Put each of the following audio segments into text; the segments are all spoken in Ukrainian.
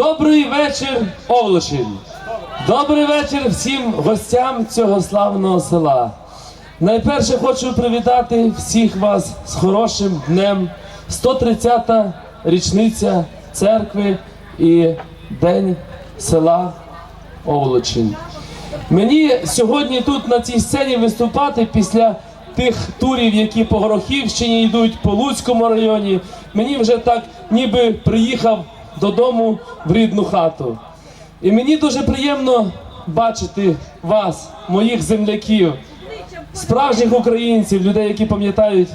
Добрий вечір, Овлошин. Добрий вечір всім гостям цього славного села. Найперше хочу привітати всіх вас з хорошим днем. 130-та річниця церкви і День села Овлочин. Мені сьогодні тут на цій сцені виступати після тих турів, які по Горохівщині йдуть, по Луцькому районі. Мені вже так ніби приїхав додому в рідну хату. І мені дуже приємно бачити вас, моїх земляків, справжніх українців, людей, які пам'ятають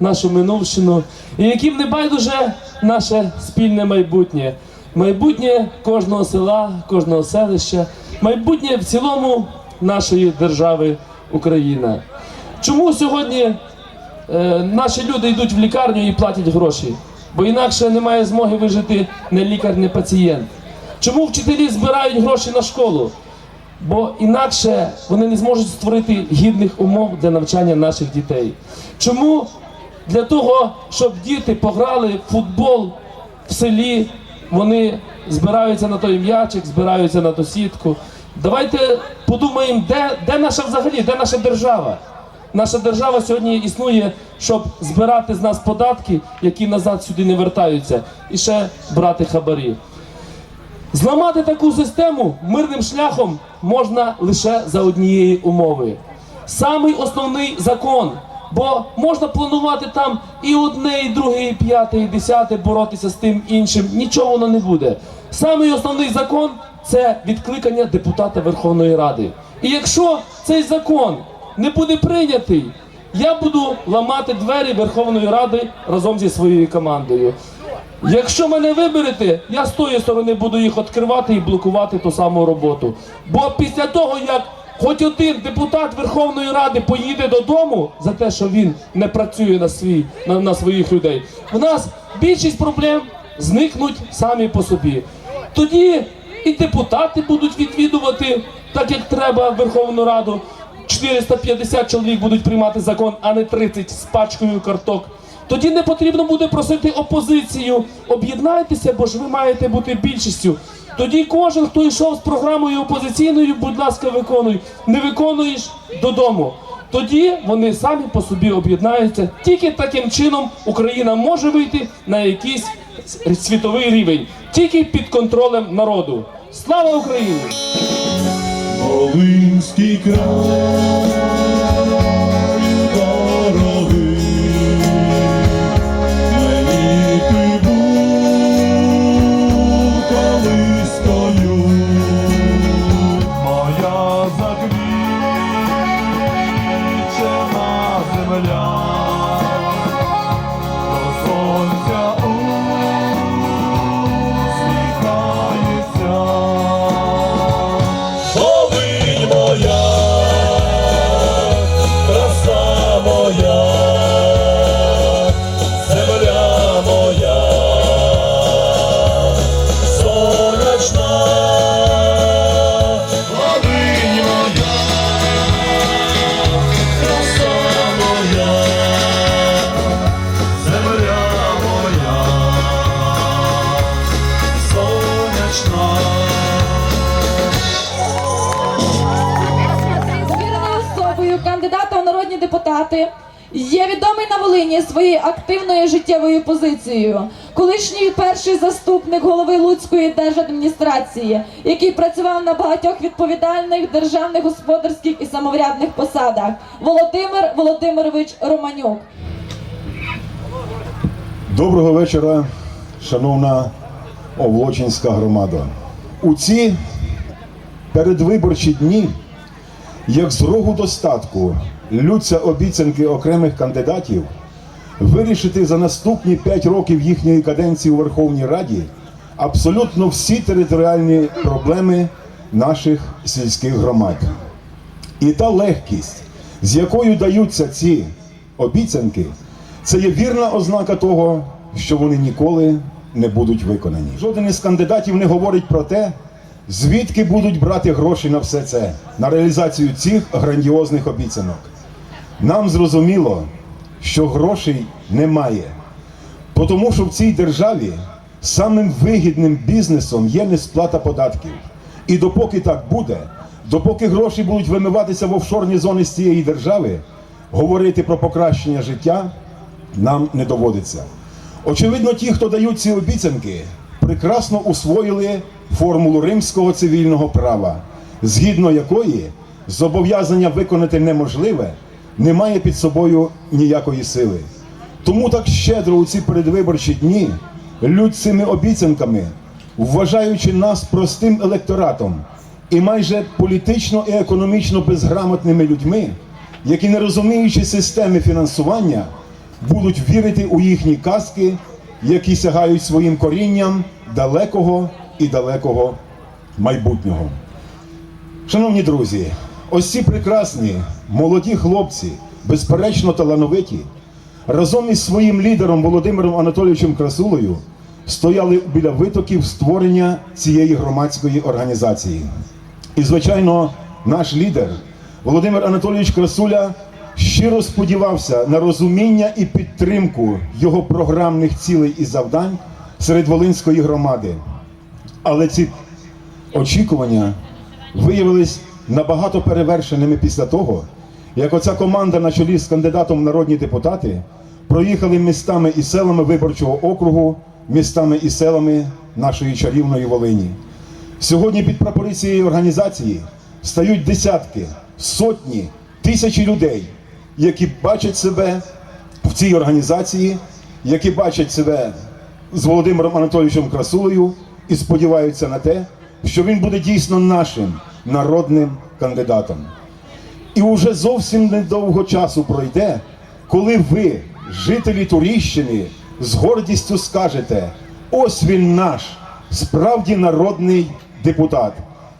нашу минувщину, і яким не байдуже наше спільне майбутнє. Майбутнє кожного села, кожного селища, майбутнє в цілому нашої держави Україна. Чому сьогодні е, наші люди йдуть в лікарню і платять гроші? Бо інакше немає змоги вижити не лікар, не пацієнт. Чому вчителі збирають гроші на школу? Бо інакше вони не зможуть створити гідних умов для навчання наших дітей. Чому для того, щоб діти пограли в футбол в селі, вони збираються на той м'ячик, збираються на ту сітку. Давайте подумаємо, де, де наша взагалі, де наша держава? Наша держава сьогодні існує, щоб збирати з нас податки, які назад сюди не вертаються, і ще брати хабарі. Зламати таку систему мирним шляхом можна лише за однієї умови. Самий основний закон. Бо можна планувати там і одне, і друге, і п'яте, і десяте боротися з тим іншим. Нічого воно не буде. Самий основний закон це відкликання депутата Верховної Ради. І якщо цей закон не буде прийнятий, я буду ламати двері Верховної Ради разом зі своєю командою. Якщо мене виберете, я з тої сторони буду їх відкривати і блокувати ту саму роботу. Бо після того, як хоч один депутат Верховної Ради поїде додому за те, що він не працює на, свій, на, на своїх людей, в нас більшість проблем зникнуть самі по собі. Тоді і депутати будуть відвідувати так, як треба Верховну Раду. 450 чоловік будуть приймати закон, а не 30 з пачкою карток. Тоді не потрібно буде просити опозицію. Об'єднайтеся, бо ж ви маєте бути більшістю. Тоді кожен, хто йшов з програмою опозиційною, будь ласка, виконуй. Не виконуєш додому. Тоді вони самі по собі об'єднаються. Тільки таким чином Україна може вийти на якийсь світовий рівень, тільки під контролем народу. Слава Україні! Волинський край депутати є відомий на Волині своєю активною життєвою позицією. Колишній перший заступник голови Луцької держадміністрації, який працював на багатьох відповідальних державних господарських і самоврядних посадах. Володимир Володимирович Романюк. Доброго вечора, шановна Овлочинська громада. У ці передвиборчі дні, як з рогу достатку, лються обіцянки окремих кандидатів вирішити за наступні 5 років їхньої каденції у Верховній Раді абсолютно всі територіальні проблеми наших сільських громад. І та легкість, з якою даються ці обіцянки, це є вірна ознака того, що вони ніколи не будуть виконані. Жоден із кандидатів не говорить про те, звідки будуть брати гроші на все це, на реалізацію цих грандіозних обіцянок. Нам зрозуміло, що грошей немає, тому що в цій державі самим вигідним бізнесом є несплата податків. І допоки так буде, допоки гроші будуть вимиватися в офшорні зони з цієї держави, говорити про покращення життя нам не доводиться. Очевидно, ті, хто дають ці обіцянки, прекрасно усвоїли формулу римського цивільного права, згідно якої зобов'язання виконати неможливе не має під собою ніякої сили. Тому так щедро у ці передвиборчі дні лють цими обіцянками, вважаючи нас простим електоратом і майже політично і економічно безграмотними людьми, які, не розуміючи системи фінансування, будуть вірити у їхні казки, які сягають своїм корінням далекого і далекого майбутнього. Шановні друзі, ось ці прекрасні молоді хлопці, безперечно талановиті, разом із своїм лідером Володимиром Анатолійовичем Красулою стояли біля витоків створення цієї громадської організації. І, звичайно, наш лідер Володимир Анатолійович Красуля щиро сподівався на розуміння і підтримку його програмних цілей і завдань серед Волинської громади. Але ці очікування виявились набагато перевершеними після того, як оця команда на чолі з кандидатом в народні депутати проїхали містами і селами виборчого округу, містами і селами нашої чарівної Волині. Сьогодні під прапори цієї організації стають десятки, сотні, тисячі людей, які бачать себе в цій організації, які бачать себе з Володимиром Анатолійовичем Красулею і сподіваються на те, що він буде дійсно нашим народним кандидатом. І уже зовсім недовго часу пройде, коли ви, жителі Туріщини, з гордістю скажете: ось він наш, справді народний депутат.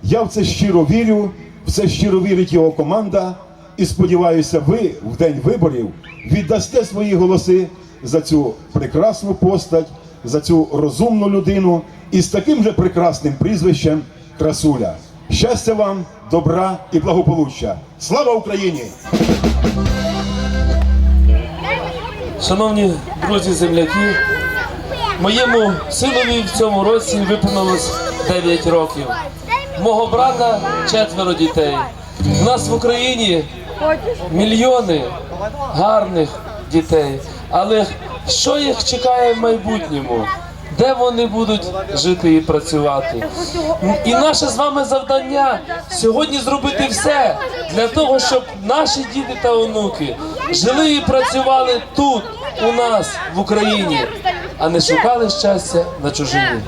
Я в це щиро вірю, в це щиро вірить його команда. І сподіваюся, ви в день виборів віддасте свої голоси за цю прекрасну постать, за цю розумну людину і з таким же прекрасним прізвищем Красуля. Щастя вам, добра і благополуччя. Слава Україні! Шановні друзі земляки, моєму синові в цьому році виповнилось 9 років. Мого брата четверо дітей. У нас в Україні мільйони гарних дітей. Але що їх чекає в майбутньому? Де вони будуть жити і працювати? І наше з вами завдання сьогодні зробити все для того, щоб наші діти та онуки жили і працювали тут, у нас, в Україні, а не шукали щастя на чужині.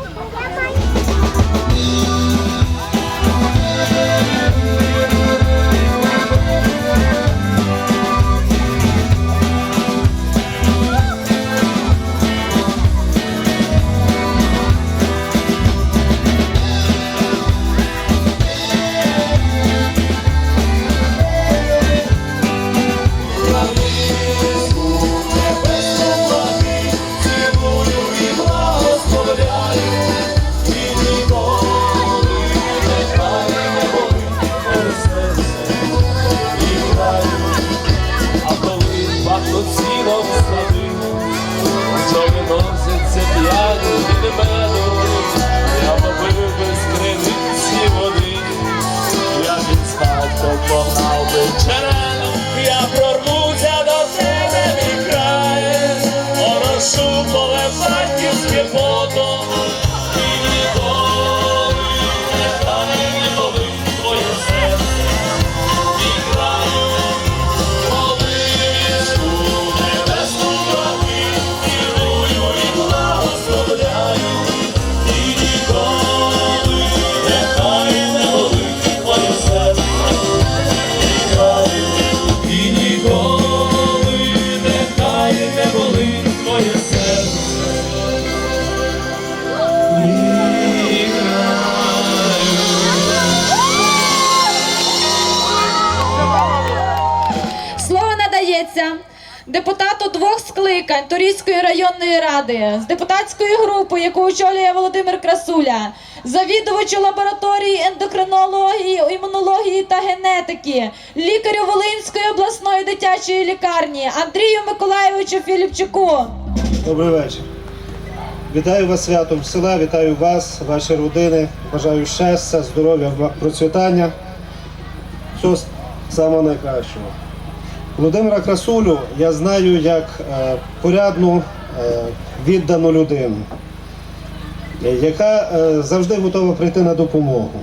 Депутату скликань Торійської районної ради з депутатської групи, яку очолює Володимир Красуля, завідувачу лабораторії ендокринології, імунології та генетики, лікарю Волинської обласної дитячої лікарні Андрію Миколайовичу Філіпчуку. Добрий вечір. Вітаю вас святом села, вітаю вас, ваші родини. Бажаю щастя, здоров'я, процвітання. Всього самого найкращого. Володимира Красулю я знаю як е, порядну, е, віддану людину, яка е, завжди готова прийти на допомогу,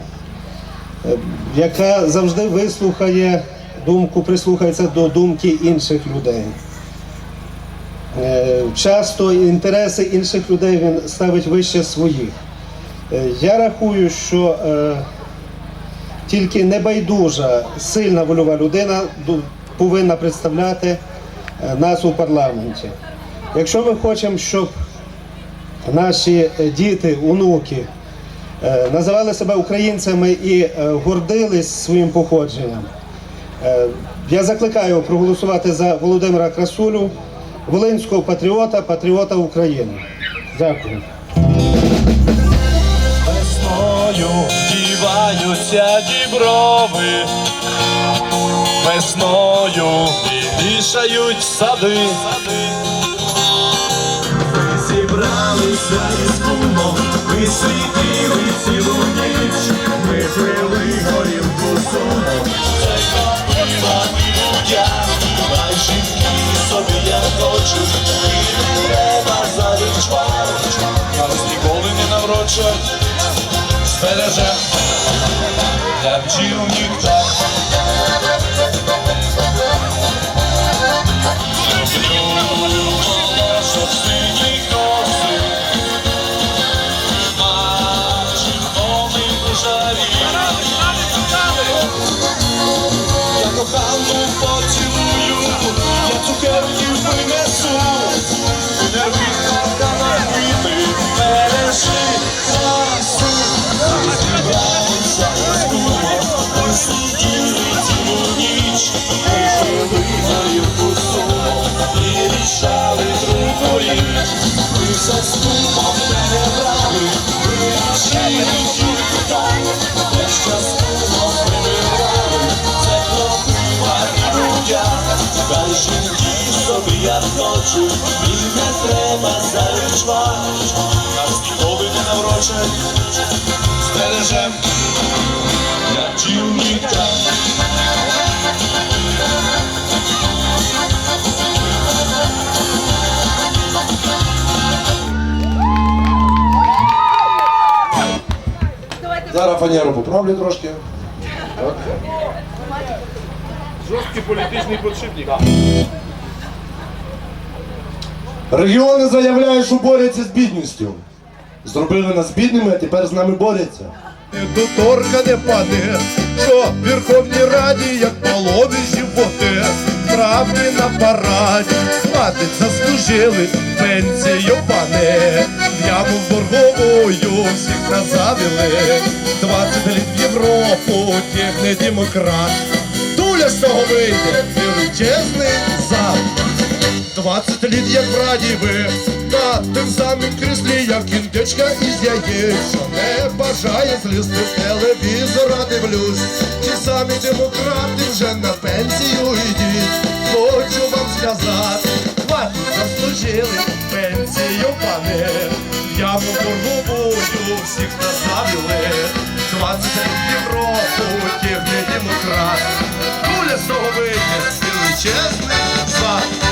яка завжди вислухає думку, прислухається до думки інших людей. Часто інтереси інших людей він ставить вище своїх. Я рахую, що тільки небайдужа, сильна вольова людина повинна представляти е, нас у парламенті. Якщо ми хочемо, щоб наші е, діти, онуки е, називали себе українцями і гордились своїм походженням, я закликаю проголосувати за Володимира Красулю, волинського патріота, патріота України. Дякую. Весною вдіваються діброви, весною вішають сади. Ми зібралися із кумом, ми світили цілу ніч, ми пили горілку сумом. І жінки собі і не треба завічвати, нас ніколи не наврочать, збережем для бджіл ніхто. Поцілую, я цукерків принесу, не виходка на квіти, бережи красу. Зібралися з кумом, ми сиділи цілу ніч, ми пили і рішали другу. Ми все як хочуть, і не треба зарічвати. Нас ніколи не наврочать, збережем, як чівніка. Зараз фанеру поправлю трошки. Жорсткий політичний подшипник. Регіони заявляють, що борються з бідністю. Зробили нас бідними, а тепер з нами борються. Доторка не паде, що в Верховній Раді, як полови животи, правди на параді, хватить заслужили пенсію, пане, яму в борговую всіх назавели, 20 літ в Європу, тих не демократ, Туля з того вийде, величезний зал. 20 літ як в раді ви На тим самим кріслі, як індичка із яєць Що не бажає злізти в телевізора дивлюсь. Ті самі демократи вже на пенсію йдіть Хочу вам сказати, хватить заслужили пенсію, пане Яму борговую всіх назавили 20 літ в Європу, тих не демократ. Куля з того вийде, величезний зад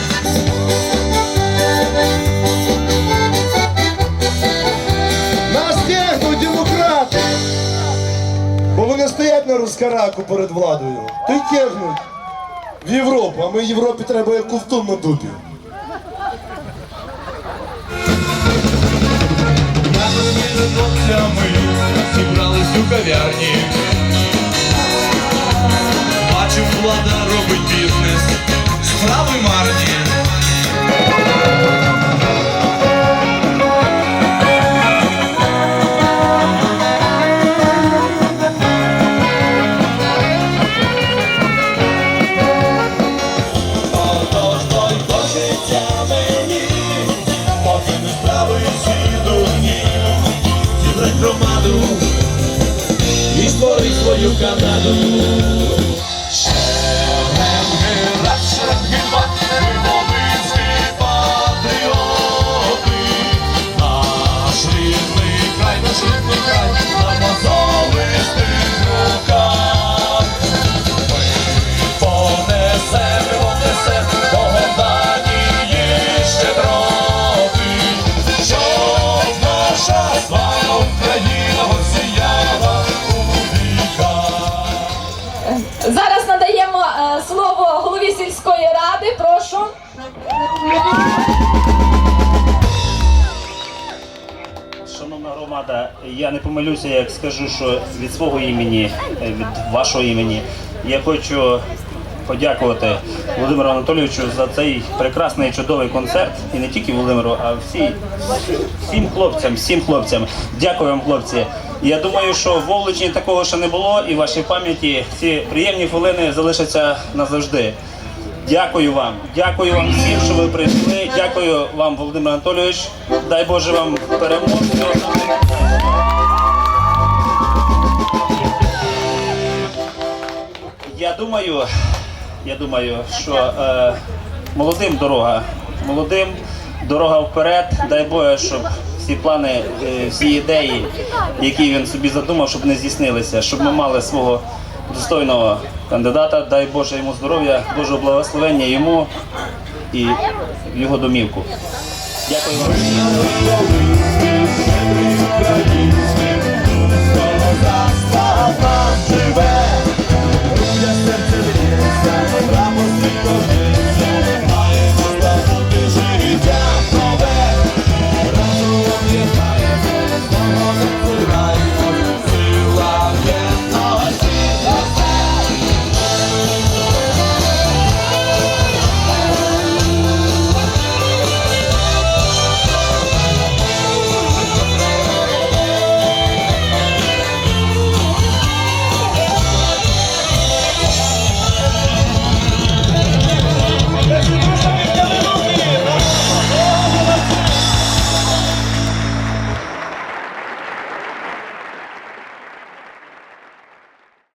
Бо вони стоять на рускараку перед владою. То й тягнуть в Європу, а ми Європі треба як ковтун на дупі. Хлопцями зібрались у кав'ярні. Бачив, влада робить бізнес, справи марні. Я не помилюся, як скажу, що від свого імені, е, від вашого імені, я хочу подякувати Володимиру Анатолійовичу за цей прекрасний чудовий концерт. І не тільки Володимиру, а всі, всім хлопцям, всім хлопцям. Дякую вам, хлопці. Я думаю, що в Овлучні такого ще не було, і в вашій пам'яті ці приємні хвилини залишаться назавжди. Дякую вам, дякую вам всім, що ви прийшли. Дякую вам, Володимир Анатолійович. Дай Боже вам перемоги. Я думаю, я думаю, що е, молодим дорога, молодим дорога вперед. Дай Боже, щоб всі плани, е, всі ідеї, які він собі задумав, щоб не здійснилися, щоб ми мали свого достойного кандидата. Дай Боже йому здоров'я, Божого благословення йому і його домівку. Дякую вам. Живе, Рабо світове